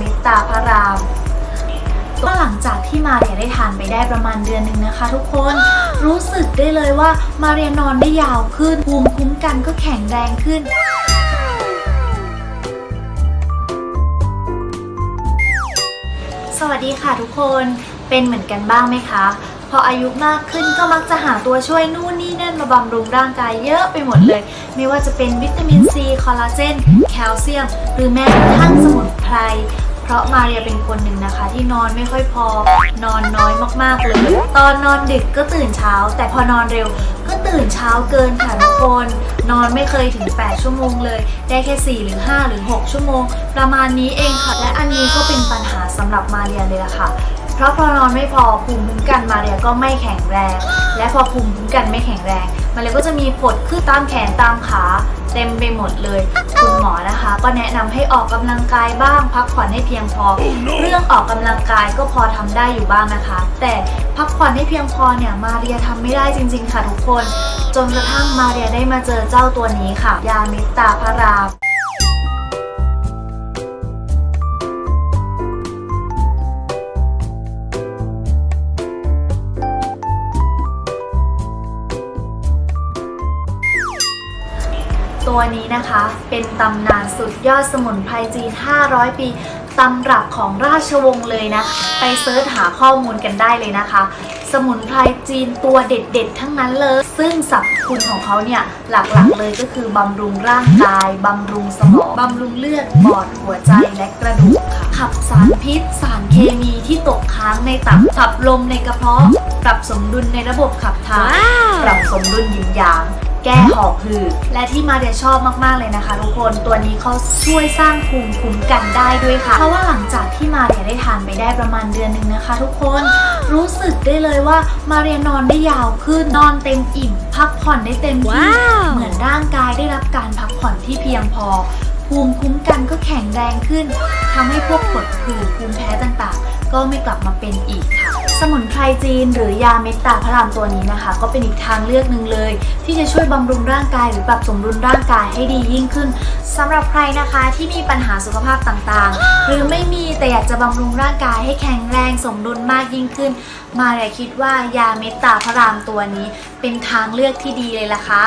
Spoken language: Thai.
มิตาพระรามก็หลังจากที่มาเรียได้ทานไปได้ประมาณเดือนหนึ่งนะคะ ทุกคนรู้สึกได้เลยว่ามาเรียนอนได้ยาวขึ้นภูมิคุ้มกันก็แข็งแรงขึ้นสวัสดีค่ะทุกคน เป็นเหมือนกันบ้างไหมคะ พออายุมากขึ้นก็มักจะหาตัวช่วยนู่นนี่นั่นมาบำรุงร่างกายเยอะไปหมดเลย ไม่ว่าจะเป็นวิตามินซีคอลลาเจน แคลเซียม หรือแม้กระทั่งสมุนไพรเพราะมาเรียเป็นคนหนึ่งนะคะ ที่นอนไม่ค่อยพอนอนน้อยมากๆเลย ตอนนอนดึกก็ตื่นเช้า แต่พอนอนเร็วก็ตื่นเช้าเกินค่ะทุกคนนอนไม่เคยถึง 8 ชั่วโมงเลย ได้แค่ 4 หรือ 5 หรือ 6 ชั่วโมง ประมาณนี้เองค่ะ และอันนี้ก็เป็นปัญหาสำหรับมาเรียเลยล่ะค่ะ เพราะพอนอนไม่พอภูมิคุ้มกันมาเรียก็ไม่แข็งแรง และพอภูมิคุ้มกันไม่แข็งแรง มาเรียก็จะมีผดขึ้นตามแขนตามขาเต็มไปหมดเลยคุณหมอนะคะ ก็แนะนำให้ออกกำลังกายบ้าง พักผ่อนให้เพียงพอเรื่องออกกำลังกายก็พอทำได้อยู่บ้างนะคะ แต่พักผ่อนให้เพียงพอเนี่ยมาเรียทำไม่ได้จริง ๆ ค่ะทุกคน จนกระทั่งมาเรียได้มาเจอเจ้าตัวนี้ค่ะ ยาเมตตาพระราม ตัวนี้นะคะ เป็นตำนานสุดยอดสมุนไพรจีน 500 ปีตำรับของราชวงศ์เลยนะ ไปเซิร์ชหาข้อมูลกันได้เลยนะคะ สมุนไพรจีนตัวเด็ดๆ ทั้งนั้นเลย ซึ่งสรรพคุณของเขาเนี่ย หลักๆเลยก็คือบำรุงร่างกาย บำรุงสมอง บำรุงเลือดปอดหัวใจและกระดูกค่ะ ขับสารพิษ สารเคมีที่ตกค้างในตับ ขับลมในกระเพาะ ปรับสมดุลในระบบขับถ่าย ปรับสมดุลหยินหยาง แก้หอบหืดและที่มาเดียชอบมากๆเลยนะคะ ทุกคนตัวนี้เขาช่วยสร้างภูมิคุ้มกันได้ด้วยค่ะ เพราะว่าหลังจากที่มาเดียได้ทานไปได้ประมาณเดือนหนึ่งนะคะ ทุกคนรู้สึกได้เลยว่ามาเรียนอนได้ยาวขึ้นนอนเต็มอิ่ม พักผ่อนได้เต็มที่ว้าวเหมือนร่างกายได้รับการพักผ่อนที่เพียงพอ ภูมิคุ้มกันก็แข็งแรงขึ้นทำให้พวกผดผื่นภูมิแพ้ต่างๆ ก็ไม่กลับมาเป็นอีกค่ะ สมุนไพรจีนหรือยาเมตตาพระรามตัวนี้นะคะ ก็เป็นอีกทางเลือกหนึ่งเลย ที่จะช่วยบำรุงร่างกายหรือปรับสมดุลร่างกายให้ดียิ่งขึ้นสำหรับใครนะคะที่มีปัญหาสุขภาพต่างๆ หรือไม่มีแต่อยากจะบำรุงร่างกายให้แข็งแรงสมดุลมากยิ่งขึ้น มาเลยคิดว่ายาเมตตาพระรามตัวนี้ เป็นทางเลือกที่ดีเลยล่ะค่ะ